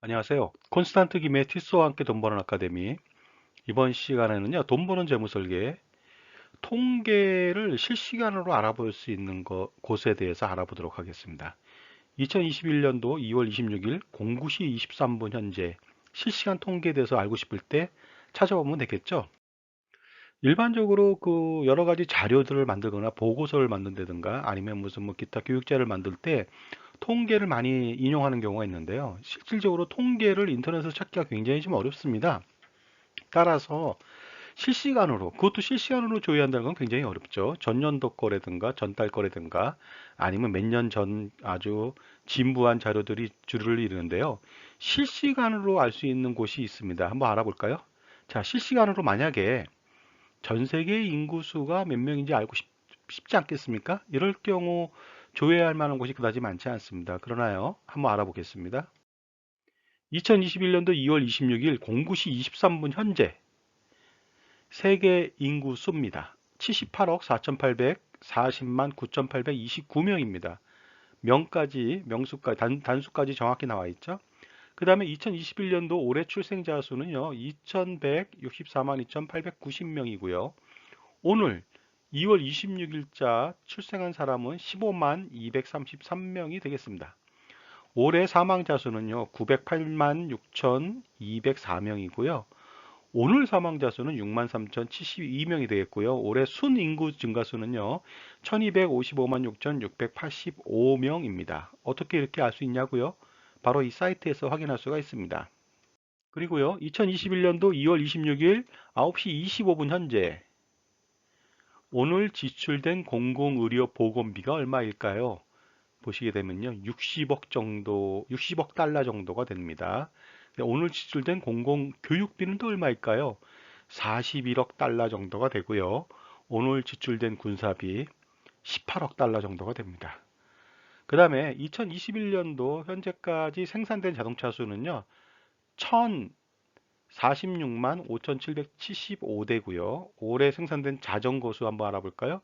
안녕하세요. 콘스탄트 김의 티스와 함께 돈 버는 아카데미. 이번 시간에는요, 돈 버는 재무 설계, 통계를 실시간으로 알아볼 수 있는 것, 곳에 대해서 알아보도록 하겠습니다. 2021년도 2월 26일 09시 23분 현재 실시간 통계에 대해서 알고 싶을 때 찾아보면 되겠죠. 일반적으로 그 여러 가지 자료들을 만들거나 보고서를 만든다든가 아니면 무슨 뭐 기타 교육자를 만들 때 통계를 많이 인용하는 경우가 있는데요. 실질적으로 통계를 인터넷에서 찾기가 굉장히 좀 어렵습니다. 따라서 실시간으로, 그것도 실시간으로 조회한다는 건 굉장히 어렵죠. 전년도 거라든가 전달 거라든가 아니면 몇 년 전 아주 진부한 자료들이 줄을 이루는데요. 실시간으로 알 수 있는 곳이 있습니다. 한번 알아볼까요? 자, 실시간으로 만약에 전 세계 인구수가 몇 명인지 알고 싶, 지 않겠습니까? 이럴 경우 조회할 만한 곳이 그다지 많지 않습니다. 그러나요, 한번 알아보겠습니다. 2021년도 2월 26일 09시 23분 현재 세계 인구 수입니다. 78억 4,840만 9,829명입니다. 명까지, 명수까지, 단, 단수까지 정확히 나와 있죠. 그 다음에 2021년도 올해 출생자 수는요, 2,164만 2,890명이고요. 오늘 2월 26일자 출생한 사람은 15만 233명이 되겠습니다. 올해 사망자 수는요, 908만 6,204명이고요. 오늘 사망자 수는 6만 3,072명이 되겠고요. 올해 순인구 증가 수는요, 1,255만 6,685명입니다. 어떻게 이렇게 알 수 있냐고요? 바로 이 사이트에서 확인할 수가 있습니다. 그리고요, 2021년도 2월 26일 9시 25분 현재 오늘 지출된 공공의료 보건비가 얼마일까요? 보시게 되면요. 60억 정도, 60억 달러 정도가 됩니다. 오늘 지출된 공공 교육비는 또 얼마일까요? 41억 달러 정도가 되고요. 오늘 지출된 군사비 18억 달러 정도가 됩니다. 그 다음에 2021년도 현재까지 생산된 자동차 수는요. 46만 5,775대고요. 올해 생산된 자전거 수 한번 알아볼까요?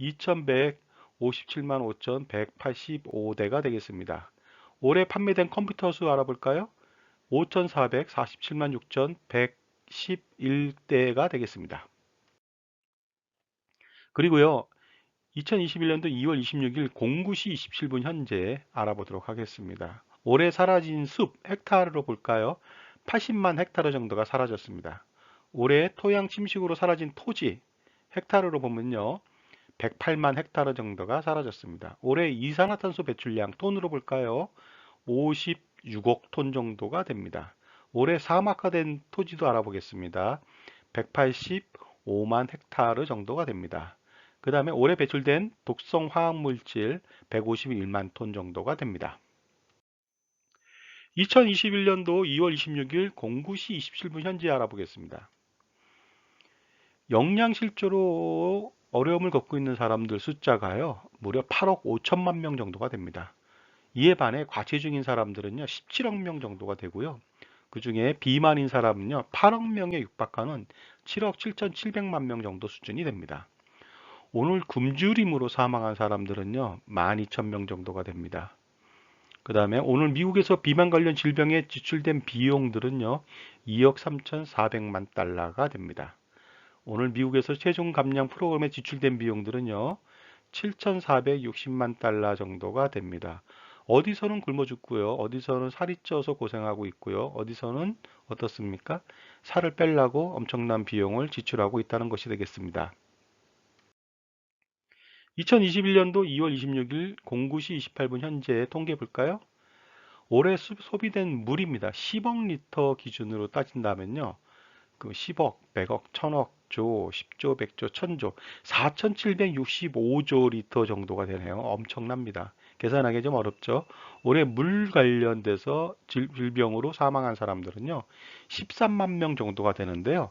2,157만 5,185대가 되겠습니다. 올해 판매된 컴퓨터 수 알아볼까요? 5,447만 6,111대가 되겠습니다. 그리고요. 2021년도 2월 26일 09시 27분 현재 알아보도록 하겠습니다. 올해 사라진 숲 헥타르로 볼까요? 80만 헥타르 정도가 사라졌습니다. 올해 토양 침식으로 사라진 토지 헥타르로 보면요. 108만 헥타르 정도가 사라졌습니다. 올해 이산화탄소 배출량 톤으로 볼까요? 56억 톤 정도가 됩니다. 올해 사막화된 토지도 알아보겠습니다. 185만 헥타르 정도가 됩니다. 그 다음에 올해 배출된 독성 화학물질 151만 톤 정도가 됩니다. 2021년도 2월 26일 09시 27분 현재 알아보겠습니다. 영양실조로 어려움을 겪고 있는 사람들 숫자가요. 무려 8억 5천만 명 정도가 됩니다. 이에 반해 과체중인 사람들은요. 17억 명 정도가 되고요. 그 중에 비만인 사람은요. 8억 명에 육박하는 7억 7,700만 명 정도 수준이 됩니다. 오늘 굶주림으로 사망한 사람들은요. 12,000명 정도가 됩니다. 그 다음에 오늘 미국에서 비만 관련 질병에 지출된 비용들은요. 2억 3,400만 달러가 됩니다. 오늘 미국에서 체중 감량 프로그램에 지출된 비용들은요. 7,460만 달러 정도가 됩니다. 어디서는 굶어 죽고요. 어디서는 살이 쪄서 고생하고 있고요. 어디서는 어떻습니까? 살을 빼려고 엄청난 비용을 지출하고 있다는 것이 되겠습니다. 2021년도 2월 26일 09시 28분 현재 통계 볼까요? 올해 소비된 물입니다. 10억 리터 기준으로 따진다면요. 그 10억, 100억, 1000억, 조, 10조, 100조, 1000조, 4765조 리터 정도가 되네요. 엄청납니다. 계산하기 좀 어렵죠. 올해 물 관련돼서 질병으로 사망한 사람들은요. 13만 명 정도가 되는데요.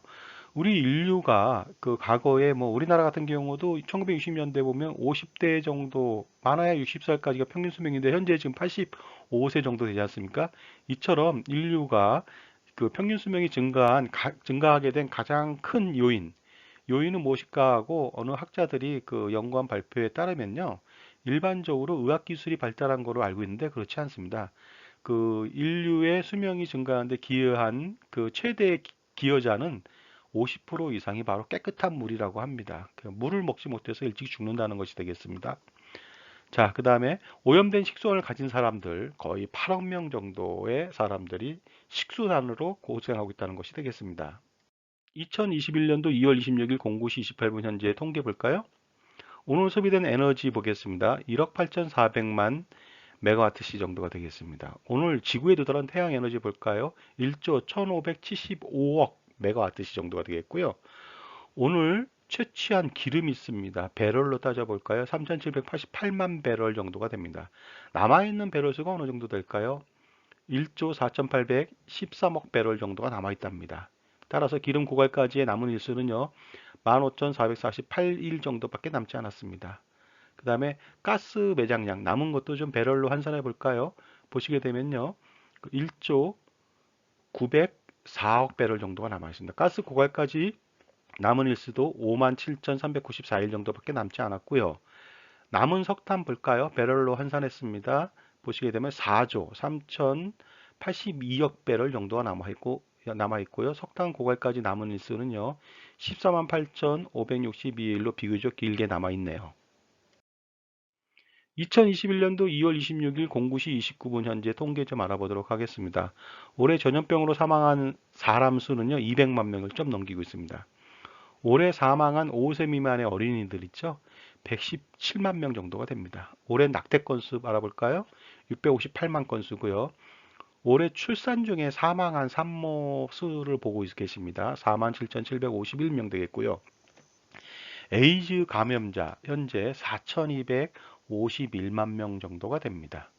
우리 인류가 그 과거에 뭐 우리나라 같은 경우도 1960년대 보면 50대 정도 많아야 60살까지가 평균 수명인데 현재 지금 85세 정도 되지 않습니까? 이처럼 인류가 그 평균 수명이 증가한 가, 증가하게 된 가장 큰 요인 요인은 무엇일까 하고 어느 학자들이 그 연구한 발표에 따르면요. 일반적으로 의학 기술이 발달한 거로 알고 있는데 그렇지 않습니다. 그 인류의 수명이 증가하는데 기여한 그 최대 기- 기여자는 50% 이상이 바로 깨끗한 물이라고 합니다. 그 물을 먹지 못해서 일찍 죽는다는 것이 되겠습니다. 자, 그 다음에 오염된 식수원을 가진 사람들 거의 8억 명 정도의 사람들이 식수난으로 고생하고 있다는 것이 되겠습니다. 2021년도 2월 26일 09시 28분 현재 통계 볼까요? 오늘 소비된 에너지 보겠습니다. 1억 8,400만 메가와트 시 정도가 되겠습니다. 오늘 지구에 도달한 태양 에너지 볼까요? 1조 1,575억 메가와트시 정도가 되겠고요. 오늘 채취한 기름이 있습니다. 배럴로 따져볼까요? 3,788만 배럴 정도가 됩니다. 남아있는 배럴 수가 어느 정도 될까요? 1조 4,813억 배럴 정도가 남아있답니다. 따라서 기름 고갈까지의 남은 일수는요. 15,448일 정도밖에 남지 않았습니다. 그 다음에 가스 매장량 남은 것도 좀 배럴로 환산해 볼까요? 보시게 되면요. 1조 904억 배럴 정도가 남아 있습니다. 가스 고갈까지 남은 일수도 57,394일 정도밖에 남지 않았고요. 남은 석탄 볼까요? 배럴로 환산했습니다. 보시게 되면 4조 3,082억 배럴 정도가 남아 있고 남아 있고요. 석탄 고갈까지 남은 일수는요. 14만 8,562일로 비교적 길게 남아 있네요. 2021년도 2월 26일 09시 29분 현재 통계 좀 알아보도록 하겠습니다. 올해 전염병으로 사망한 사람 수는요. 200만 명을 좀 넘기고 있습니다. 올해 사망한 5세 미만의 어린이들 있죠? 117만 명 정도가 됩니다. 올해 낙태 건수 알아볼까요? 658만 건수고요. 올해 출산 중에 사망한 산모 수를 보고 계십니다. 47,751명 되겠고요. 에이즈 감염자 현재 4,251만 명 정도가 됩니다.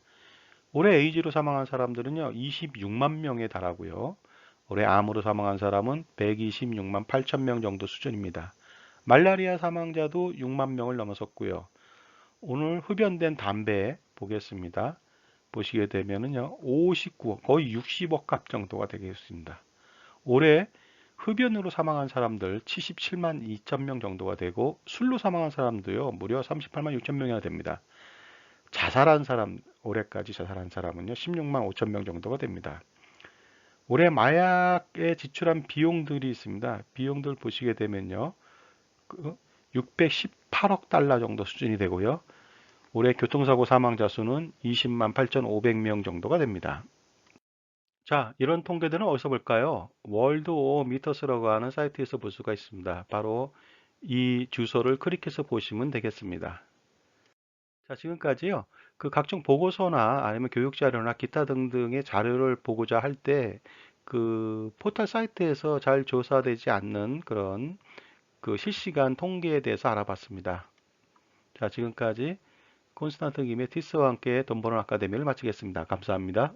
올해 에이즈로 사망한 사람들은요. 26만 명에 달하고요. 올해 암으로 사망한 사람은 126만 8천 명 정도 수준입니다. 말라리아 사망자도 6만 명을 넘어섰고요. 오늘 흡연된 담배 보겠습니다. 보시게 되면은요, 59, 거의 60억 값 정도가 되겠습니다. 올해 흡연으로 사망한 사람들 77만 2천 명 정도가 되고 술로 사망한 사람도요, 무려 38만 6천 명이나 됩니다. 자살한 사람, 올해까지 자살한 사람은요, 16만 5천 명 정도가 됩니다. 올해 마약에 지출한 비용들이 있습니다. 비용들 보시게 되면요, 618억 달러 정도 수준이 되고요. 올해 교통사고 사망자 수는 20만 8,500명 정도가 됩니다. 자, 이런 통계들은 어디서 볼까요? 월드 오 미터스라고 하는 사이트에서 볼 수가 있습니다. 바로 이 주소를 클릭해서 보시면 되겠습니다. 자, 지금까지요. 그 각종 보고서나 아니면 교육 자료나 기타 등등의 자료를 보고자 할 때 그 포털 사이트에서 잘 조사되지 않는 그런 그 실시간 통계에 대해서 알아봤습니다. 자, 지금까지 콘스탄트 김의 티스와 함께 돈 버는 아카데미를 마치겠습니다. 감사합니다.